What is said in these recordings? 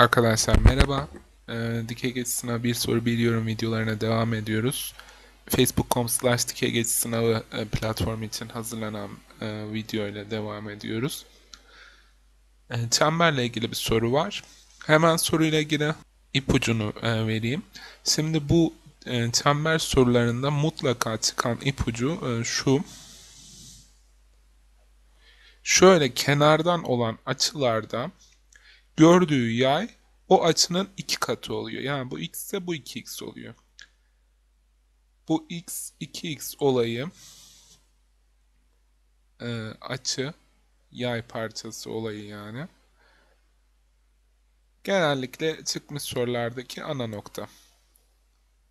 Arkadaşlar merhaba. Ee, dikey geçiş sınavı bir soru biliyorum videolarına devam ediyoruz. Facebook.com slash dikey geçiş sınavı e, platformu için hazırlanan e, video ile devam ediyoruz. E, çemberle ilgili bir soru var. Hemen soruyla ilgili ipucunu e, vereyim. Şimdi bu e, çember sorularında mutlaka çıkan ipucu e, şu. Şöyle kenardan olan açılarda gördüğü yay o açının iki katı oluyor. Yani bu x ise bu 2x oluyor. Bu x 2x olayı e, açı yay parçası olayı yani. Genellikle çıkmış sorulardaki ana nokta.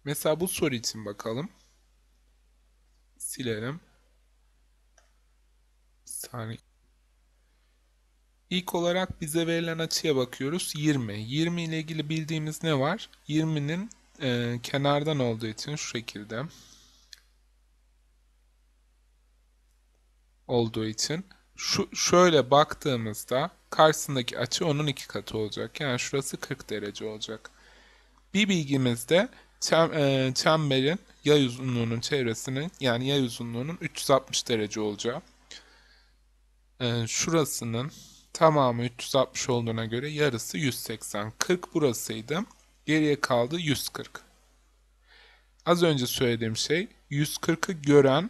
Mesela bu soru için bakalım. Silelim. Bir saniye. İlk olarak bize verilen açıya bakıyoruz. 20. 20 ile ilgili bildiğimiz ne var? 20'nin e, kenardan olduğu için şu şekilde olduğu için şu şöyle baktığımızda karşısındaki açı onun iki katı olacak. Yani şurası 40 derece olacak. Bir bilgimizde çem, e, çemberin yay uzunluğunun çevresinin yani yay uzunluğunun 360 derece olacağı. E, şurasının Tamamı 360 olduğuna göre yarısı 180. 40 burasıydı. Geriye kaldı 140. Az önce söylediğim şey 140'ı gören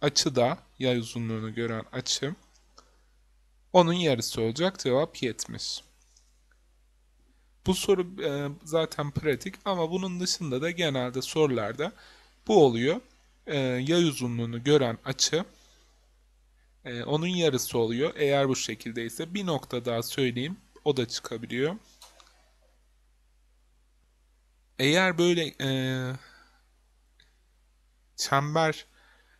açıda yay uzunluğunu gören açı onun yarısı olacak. Cevap 70. Bu soru e, zaten pratik ama bunun dışında da genelde sorularda bu oluyor. E, yay uzunluğunu gören açı ee, onun yarısı oluyor. Eğer bu şekildeyse bir nokta daha söyleyeyim. O da çıkabiliyor. Eğer böyle e, çember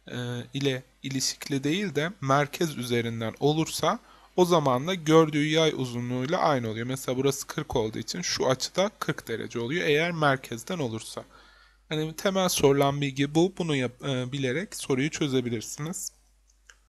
e, ile ilişkili değil de merkez üzerinden olursa o zaman da gördüğü yay uzunluğuyla aynı oluyor. Mesela burası 40 olduğu için şu açıda 40 derece oluyor eğer merkezden olursa. Hani temel sorulan bilgi bu. Bunu yap, e, bilerek soruyu çözebilirsiniz.